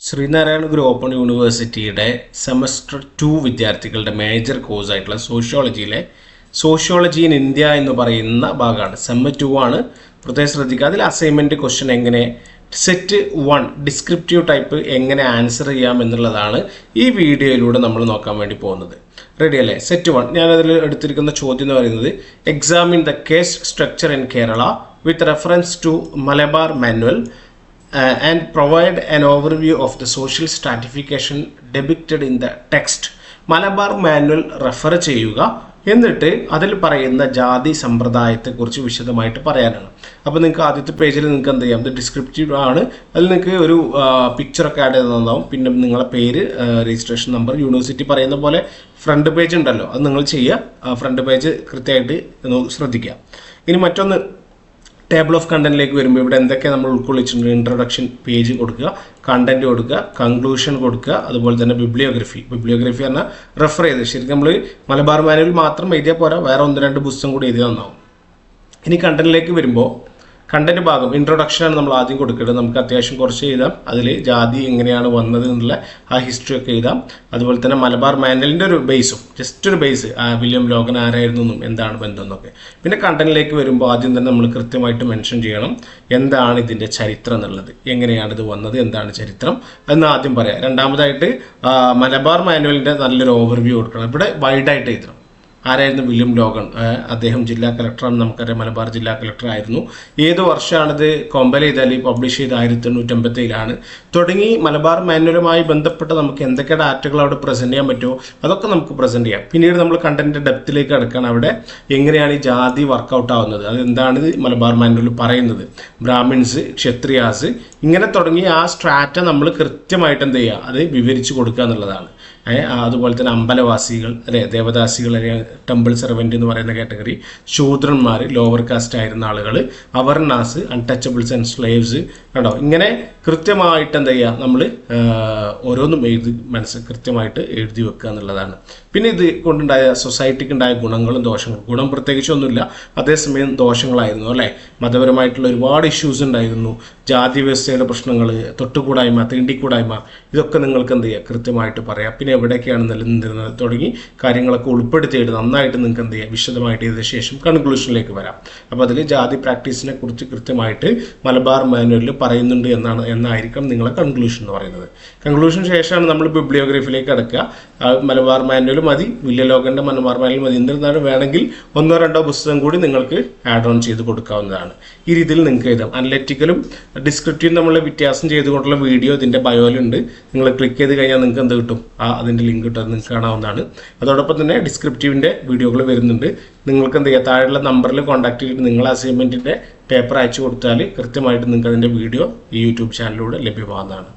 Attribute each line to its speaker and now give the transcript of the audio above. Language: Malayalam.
Speaker 1: ശ്രീനാരായണ ഗുരു ഓപ്പൺ യൂണിവേഴ്സിറ്റിയുടെ സെമസ്റ്റർ ടു വിദ്യാർത്ഥികളുടെ മേജർ കോഴ്സ് ആയിട്ടുള്ള സോഷ്യോളജിയിലെ സോഷ്യോളജി ഇൻ ഇന്ത്യ എന്ന് പറയുന്ന ഭാഗമാണ്. സെമ്മ ടു ആണ്. പ്രത്യേകം ശ്രദ്ധിക്കുക. അതിൽ അസൈൻമെന്റ് ക്വസ്റ്റ്യൻ എങ്ങനെ സെറ്റ് വൺ ഡിസ്ക്രിപ്റ്റീവ് ടൈപ്പ് എങ്ങനെ ആൻസർ ചെയ്യാം എന്നുള്ളതാണ് ഈ വീഡിയോയിലൂടെ നമ്മൾ നോക്കാൻ വേണ്ടി പോകുന്നത്. റെഡി അല്ലേ? സെറ്റ് വൺ ഞാനതിൽ എടുത്തിരിക്കുന്ന ചോദ്യം എന്ന് പറയുന്നത് examine the caste structure in Kerala with reference to Malabar manual uh, and provide an overview of the social stratification depicted in the text. Malabar manual refer ചെയ്യുക. എന്നിട്ട് അതിൽ പറയുന്ന ജാതി സമ്പ്രദായത്തെക്കുറിച്ച് വിശദമായിട്ട് പറയാനാണ്. അപ്പോൾ നിങ്ങൾക്ക് ആദ്യത്തെ പേജിൽ നിങ്ങൾക്ക് എന്ത് ചെയ്യാം? ഇത് ഡിസ്ക്രിപ്റ്റീവ് ആണ്. അതിൽ നിങ്ങൾക്ക് ഒരു പിക്ചറൊക്കെ ആഡ് ചെയ്തതാവും പിന്നെ നിങ്ങളെ പേര് രജിസ്ട്രേഷൻ നമ്പർ യൂണിവേഴ്സിറ്റി പറയുന്ന പോലെ ഫ്രണ്ട് പേജ് ഉണ്ടല്ലോ. അത് നിങ്ങൾ ചെയ്യുക. ഫ്രണ്ട് പേജ് കൃത്യമായിട്ട് ശ്രദ്ധിക്കുക. ഇനി മറ്റൊന്ന് ടേബിൾ ഓഫ് കണ്ടന്റിലേക്ക് വരുമ്പോൾ ഇവിടെ എന്തൊക്കെ നമ്മൾ ഉൾക്കൊള്ളിച്ചിട്ടുണ്ട്? ഇൻട്രൊഡക്ഷൻ പേജ് കൊടുക്കുക കണ്ടന്റ് കൊടുക്കുക കൺക്ലൂഷൻ കൊടുക്കുക അതുപോലെ തന്നെ ബിബ്ലിയോഗ്രഫി ബിബ്ലിയോഗ്രഫി പറഞ്ഞാൽ റെഫർ ചെയ്ത്. ശരിക്കും നമ്മൾ മലബാർ മാനുവൽ മാത്രം എഴുതിയാൽ പോരാ വേറെ ഒന്ന് രണ്ട് പുസ്തകം കൂടി എഴുതി തന്നാവും ഇനി കണ്ടന്റിലേക്ക് വരുമ്പോൾ കണ്ടന്റ് ഭാഗം ഇൻട്രൊഡക്ഷൻ ആണ് നമ്മൾ ആദ്യം കൊടുക്കേണ്ടത്. നമുക്ക് അത്യാവശ്യം കുറച്ച് എഴുതാം. അതിൽ ജാതി എങ്ങനെയാണ് വന്നത് എന്നുള്ള ആ ഹിസ്റ്ററി ഒക്കെ എഴുതാം. അതുപോലെ തന്നെ മലബാർ മാനലിന്റെ ഒരു ബേസും ജസ്റ്റ് ഒരു ബേസ് വില്യം ലോകൻ ആരായിരുന്നു എന്നും എന്താണ് ബന്ധം എന്നൊക്കെ. പിന്നെ കണ്ടന്റിലേക്ക് വരുമ്പോൾ ആദ്യം തന്നെ നമ്മൾ കൃത്യമായിട്ട് മെൻഷൻ ചെയ്യണം. എന്താണ് ഇതിന്റെ ചരിത്രം എന്നുള്ളത്? എങ്ങനെയാണ് ഇത് വന്നത്? എന്താണ് ചരിത്രം? എന്ന് ആദ്യം പറയാം. രണ്ടാമതായിട്ട് മലബാർ മാനുവലിന്റെ നല്ലൊരു ഓവർവ്യൂ കൊടുക്കണം. ഇവിടെ വൈഡായിട്ട് എഴുതണം. ആരായിരുന്നു വില്യം ലോഗൺ? അദ്ദേഹം ജില്ലാ കളക്ടറാണ് നമുക്കറിയാം മലബാർ ജില്ലാ കളക്ടർ ആയിരുന്നു. ഏത് വർഷമാണിത് കൊമ്പല ചെയ്താൽ പബ്ലിഷ് ചെയ്ത് ആയിരത്തി എണ്ണൂറ്റി അമ്പത്തിയിലാണ് തുടങ്ങി മലബാർ മാനുവലുമായി ബന്ധപ്പെട്ട് നമുക്ക് എന്തൊക്കെ ഡാറ്റകൾ അവിടെ പ്രസന്റ് ചെയ്യാൻ പറ്റുമോ അതൊക്കെ നമുക്ക് പ്രസന്റ് ചെയ്യാം. പിന്നീട് നമ്മൾ കണ്ടന്റ് ഡെപ്തിലേക്ക് അടുക്കാണ് അവിടെ എങ്ങനെയാണ് ഈ ജാതി വർക്കൗട്ട് ആവുന്നത്? അത് എന്താണ് മലബാർ മാനുവൽ പറയുന്നത്? ബ്രാഹ്മിൺസ് ക്ഷത്രിയാസ് ഇങ്ങനെ തുടങ്ങി ആ സ്ട്രാറ്റ നമ്മൾ കൃത്യമായിട്ട് എന്ത് ചെയ്യുക? അത് വിവരിച്ചു കൊടുക്കുക എന്നുള്ളതാണ്. അതുപോലെ തന്നെ അമ്പലവാസികൾ അല്ലെ ദേവദാസികൾ അല്ലെങ്കിൽ ടെമ്പിൾ സെർവന്റ് എന്ന് പറയുന്ന കാറ്റഗറി ശൂദ്രന്മാർ ലോവർ കാസ്റ്റ് ആയിരുന്ന ആളുകൾ അവർണാസ് അൺടച്ചബിൾസ് ആൻഡ് സ്ലേവ്സ് കണ്ടോ? ഇങ്ങനെ കൃത്യമായിട്ട് എന്താ ചെയ്യുക? നമ്മൾ ഓരോന്നും എഴുതി മനസ്സ് കൃത്യമായിട്ട് എഴുതി വെക്കുക എന്നുള്ളതാണ്. പിന്നെ ഇത് കൊണ്ടുണ്ടായ സൊസൈറ്റിക്ക് ഉണ്ടായ ഗുണങ്ങളും ദോഷങ്ങളും. ഗുണം പ്രത്യേകിച്ചൊന്നുമില്ല അതേസമയം ദോഷങ്ങളായിരുന്നു അല്ലേ? മതപരമായിട്ടുള്ള ഒരുപാട് ഇഷ്യൂസ് ഉണ്ടായിരുന്നു. ജാതി വ്യവസ്ഥയുടെ പ്രശ്നങ്ങൾ തൊട്ടുകൂടായ്മ തീണ്ടിക്കൂടായ്മ ഇതൊക്കെ നിങ്ങൾക്ക് എന്ത് ചെയ്യുക? കൃത്യമായിട്ട് പറയാം. പിന്നെ എവിടെയൊക്കെയാണ് നിലനിന്നിരുന്നത് തുടങ്ങി കാര്യങ്ങളൊക്കെ ഉൾപ്പെടുത്തിയിട്ട് നന്നായിട്ട് നിങ്ങൾക്ക് എന്ത് ചെയ്യുക? വിശദമായിട്ട് ചെയ്ത ശേഷം കൺക്ലൂഷനിലേക്ക് വരാം. അപ്പോൾ അതിൽ ജാതി പ്രാക്ടീസിനെ കുറിച്ച് കൃത്യമായിട്ട് മലബാർ മാനുവലിൽ പറയുന്നുണ്ട് എന്നാണ് എന്നായിരിക്കും നിങ്ങളുടെ കൺക്ലൂഷൻ എന്ന് പറയുന്നത്. കൺക്ലൂഷൻ ശേഷമാണ് നമ്മൾ ബിബ്ലിയോഗ്രഫിയിലേക്ക് കിടക്കുക. ആ മലബാർ മാനുവൽ മതി വില്യലോകന്റെ മലബാർ മാനുവൽ മതി. എന്നിരുന്നാലും വേണമെങ്കിൽ ഒന്നോ രണ്ടോ പുസ്തകം കൂടി നിങ്ങൾക്ക് ആഡ് ഓൺ ചെയ്ത് കൊടുക്കാവുന്നതാണ്. ഈ രീതിയിൽ നിങ്ങൾക്ക് എഴുതാം. അനലറ്റിക്കലും ഡിസ്ക്രിപ്റ്റീവും നമ്മൾ വ്യത്യാസം ചെയ്തുകൊണ്ടുള്ള വീഡിയോ ഇതിന്റെ ബയോയിലുണ്ട് നിങ്ങൾ ക്ലിക്ക് ചെയ്ത് കഴിഞ്ഞാൽ നിങ്ങൾക്ക് എന്ത് കിട്ടും? ആ അതിന്റെ ലിങ്ക് കിട്ടും. നിങ്ങൾക്ക് കാണാവുന്നതാണ്. അതോടൊപ്പം തന്നെ ഡിസ്ക്രിപ്റ്റീവിന്റെ വീഡിയോകൾ വരുന്നുണ്ട്. നിങ്ങൾക്ക് എന്ത് ചെയ്യുക താഴെയുള്ള നമ്പറിൽ കോൺടാക്ട് ചെയ്തിട്ട് നിങ്ങൾ അസൈൻമെന്റിന്റെ പേപ്പർ അയച്ചു കൊടുത്താൽ കൃത്യമായിട്ട് നിങ്ങൾക്ക് അതിന്റെ വീഡിയോ ഈ യൂട്യൂബ് ചാനലിലൂടെ ലഭ്യമാകുന്നതാണ്